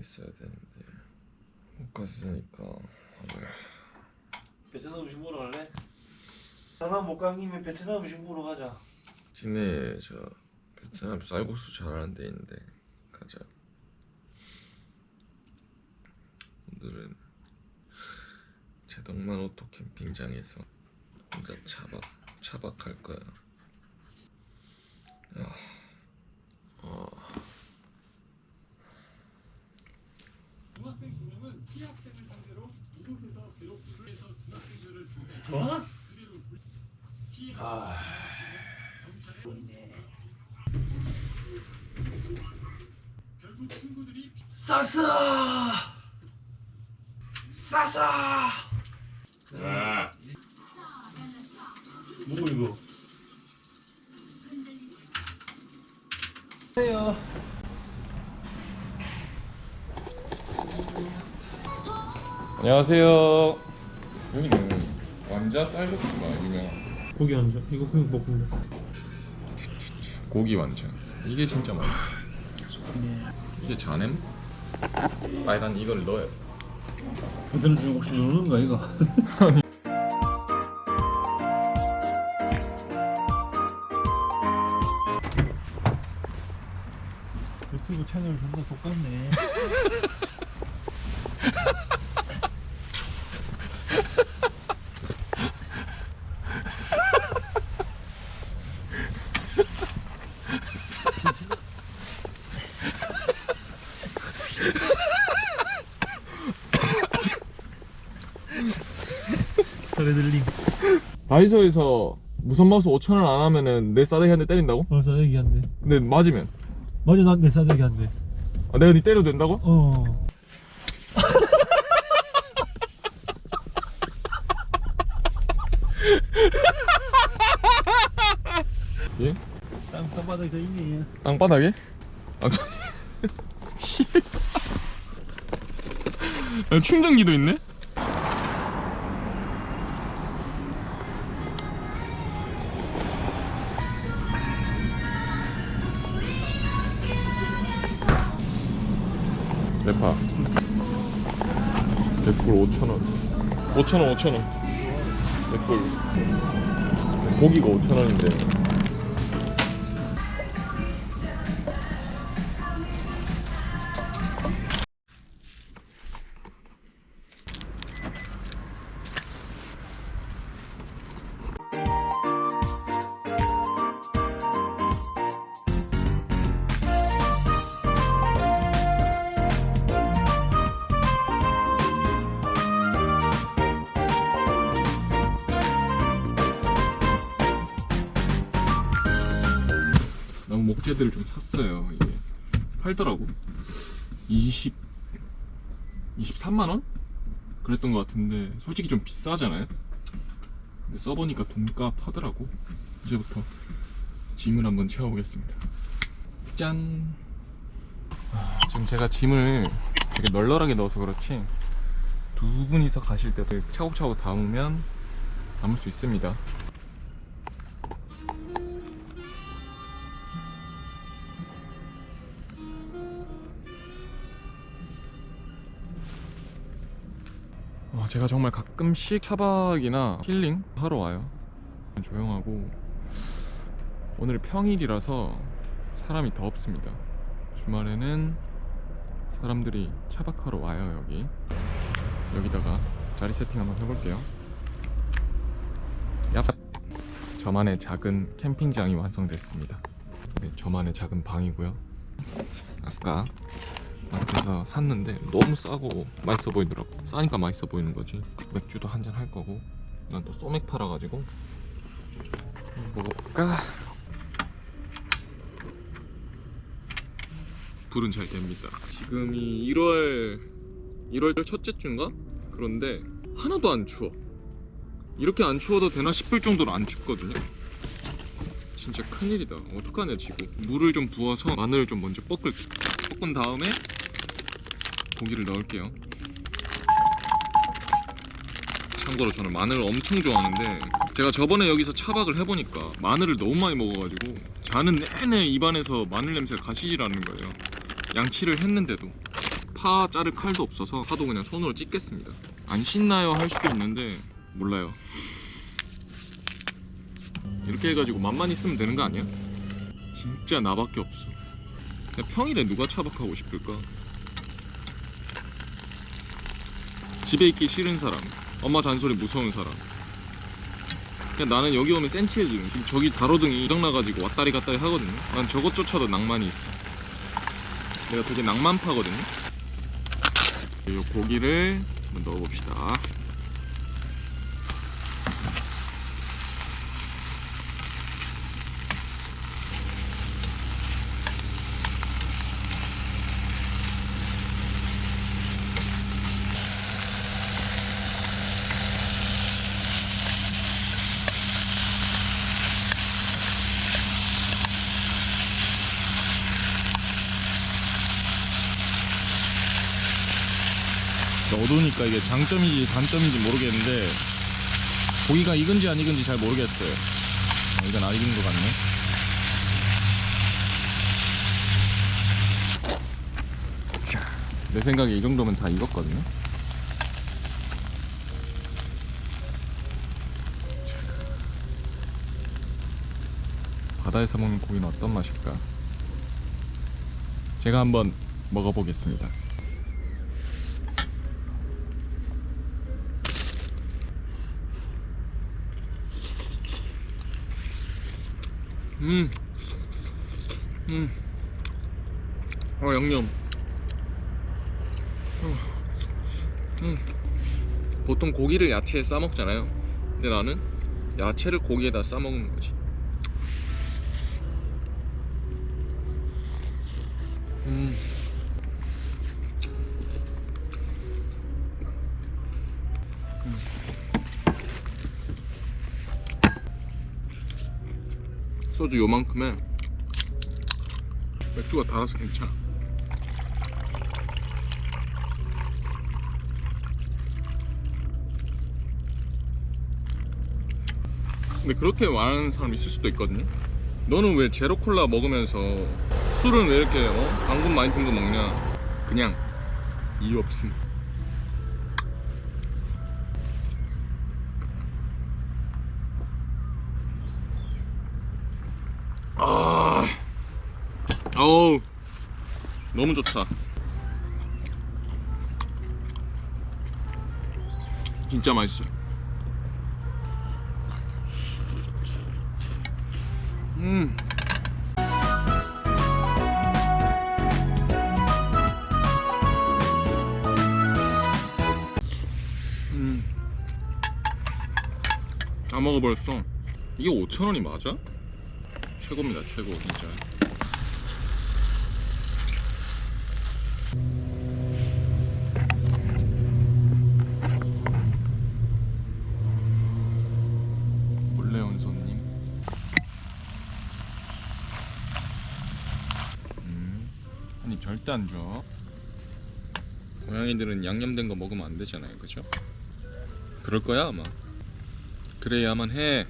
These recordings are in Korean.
있어야 되는데. 못 갔으니까. 베트남 음식 먹으러 갈래? 강남 못 간 김에 베트남 음식 먹으러 가자. 진해 저 베트남 쌀국수 잘하는 데 있는데 가자. 오늘은 제덕만 오토 캠핑장에서 혼자 차박 차박할 거야. 아, 어, 중학생 두 명은 피해 학생을 상대로 이곳에서 괴롭힘을 해서 중학생들을 조사해 뭐? 그대로 불- 피해 아, 결국 싸싸, 싸싸. 뭐 이거? 해요. 안녕하세요 여기는 완자 쌀국수가 유명한 고기 한 점. 이거 그냥 볶음면. 고기 완자 이게 진짜 맛있어 이게 자냄? 빨간 이걸 넣어야 돼 베트남 중 혹시 누르는 거 이거? 유튜브 채널 존나 똑같네. 소리 들림. 다이소에서 무선 마우스 5천원 안 하면은 내 싸대기 한 대 때린다고? 어 싸대기 한대. 근데 맞으면 맞아 난내 싸대기 한대. 아, 내가 니 때려도 된다고? 어. 예? 땅 땅바닥에 저 있네. 땅바닥에? 아 저... 씨 야, 충전기도 있네? 5천원 5천원. 100불 고기가 5천원인데 목재들을 좀 샀어요. 이게 팔더라고. 20 23만 원? 그랬던 것 같은데 솔직히 좀 비싸잖아요. 근데 써보니까 돈값 하더라고. 이제부터 짐을 한번 채워보겠습니다. 짠. 아, 지금 제가 짐을 되게 널널하게 넣어서 그렇지 두 분이서 가실 때도 차곡차곡 담으면 담을 수 있습니다. 와, 제가 정말 가끔씩 차박이나 힐링 하러 와요. 조용하고 오늘 평일이라서 사람이 더 없습니다. 주말에는 사람들이 차박하러 와요 여기. 여기다가 자리 세팅 한번 해볼게요. 얍. 저만의 작은 캠핑장이 완성됐습니다. 네, 저만의 작은 방이고요. 아까 마트에서 샀는데 너무 싸고 맛있어 보이더라고. 싸니까 맛있어 보이는 거지. 맥주도 한 잔 할 거고. 난 또 소맥 팔아가지고. 먹어볼까? 불은 잘 됩니다. 지금이 1월 1월 첫째 주인가? 그런데 하나도 안 추워. 이렇게 안 추워도 되나 싶을 정도로 안 춥거든요. 진짜 큰일이다. 어떡하냐 지금 물을 좀 부어서 마늘을 좀 먼저 볶을 볶은 다음에 고기를 넣을게요. 참고로 저는 마늘을 엄청 좋아하는데 제가 저번에 여기서 차박을 해보니까 마늘을 너무 많이 먹어가지고 자는 내내 입안에서 마늘 냄새가 가시질 않는 거예요. 양치를 했는데도 파 자를 칼도 없어서 파도 그냥 손으로 찢겠습니다. 안 신나요 할 수도 있는데 몰라요. 이렇게 해가지고 맛만 있으면 되는 거 아니야? 진짜 나밖에 없어. 평일에 누가 차박하고 싶을까? 집에 있기 싫은 사람, 엄마 잔소리 무서운 사람. 그냥 나는 여기 오면 센치해지는. 지금 저기 가로등이 고장나가지고 왔다리 갔다리 하거든요. 난 저것조차도 낭만이 있어. 내가 되게 낭만파거든요. 이 고기를 한번 넣어봅시다. 어두우니까 이게 장점인지 단점인지 모르겠는데 고기가 익은지 안 익은지 잘 모르겠어요. 어, 이건 안 익은 것 같네. 자, 내 생각에 이 정도면 다 익었거든요. 바다에서 먹는 고기는 어떤 맛일까? 제가 한번 먹어보겠습니다. 음, 음, 어 양념. 어, 음, 보통 고기를 야채에 싸 먹잖아요. 근데 나는 야채를 고기에다 싸 먹는 거지. 음. 소주 요만큼에 맥주가 달아서 괜찮아. 근데 그렇게 말하는 사람 있을 수도 있거든요. 너는 왜 제로 콜라 먹으면서 술은 왜 이렇게 어? 방금 든거 먹냐? 그냥 이유 없음. 아, 어우, 너무 좋다. 진짜 맛있어. 음. 음. 다 먹어버렸어. 이게 5,000원이 맞아? 최고입니다 최고 진짜. 몰래 온 손님. 음, 한입 절대 안줘. 고양이들은 양념된 거 먹으면 안 되잖아요 그죠? 그럴 거야 아마. 그래야만 해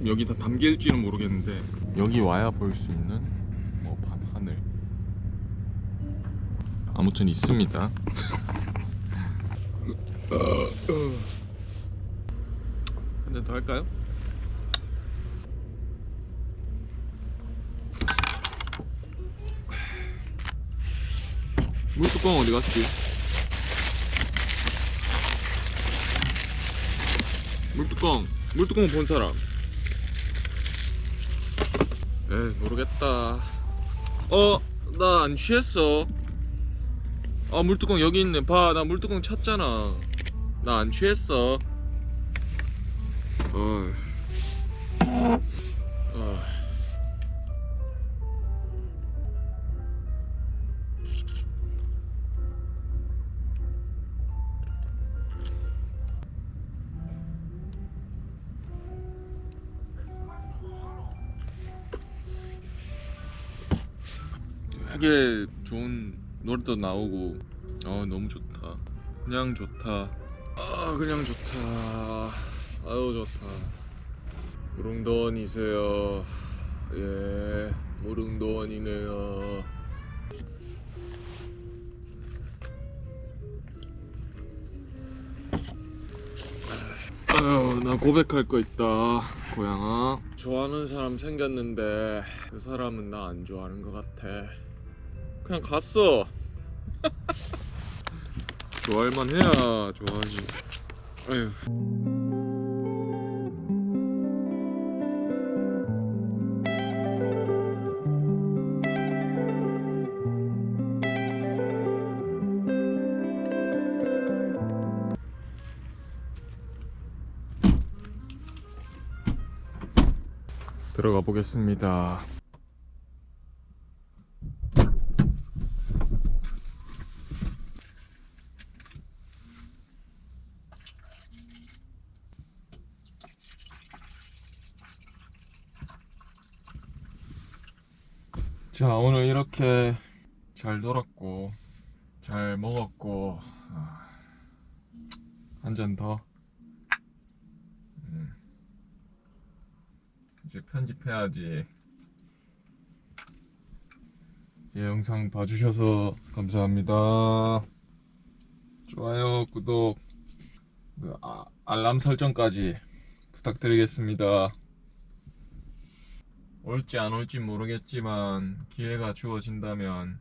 지금 여기 다 담길지는 모르겠는데 여기 와야 볼 수 있는 뭐 밤 하늘 아무튼 있습니다. 한잔 더 할까요? 물뚜껑 어디 갔지? 물뚜껑 물뚜껑 본 사람 모르겠다. 어 나 안 취했어. 아 물뚜껑 여기 있네. 봐 나 물뚜껑 쳤잖아. 나 안 취했어. 어. 어. 되게 좋은 노래도 나오고. 아 너무 좋다. 그냥 좋다. 아 그냥 좋다. 아유 좋다. 무릉도원이세요. 예 무릉도원이네요. 아유 나 고백할 거 있다 고양아. 좋아하는 사람 생겼는데 그 사람은 나 안 좋아하는 것 같아 그냥 갔어. 좋아할만 해야 좋아하지. 아유 들어가 보겠습니다. 자, 오늘 이렇게 잘 놀았고, 잘 먹었고, 한잔 더. 음. 이제 편집해야지. 제 영상 봐주셔서 감사합니다. 좋아요, 구독, 그 아, 알람 설정까지 부탁드리겠습니다. 올지 안 올지 모르겠지만 기회가 주어진다면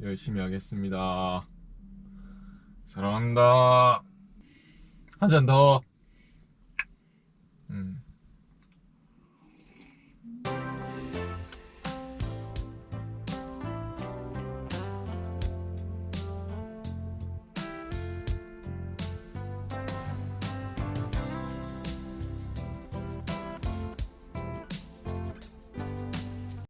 열심히 하겠습니다. 사랑합니다. 한 잔 더.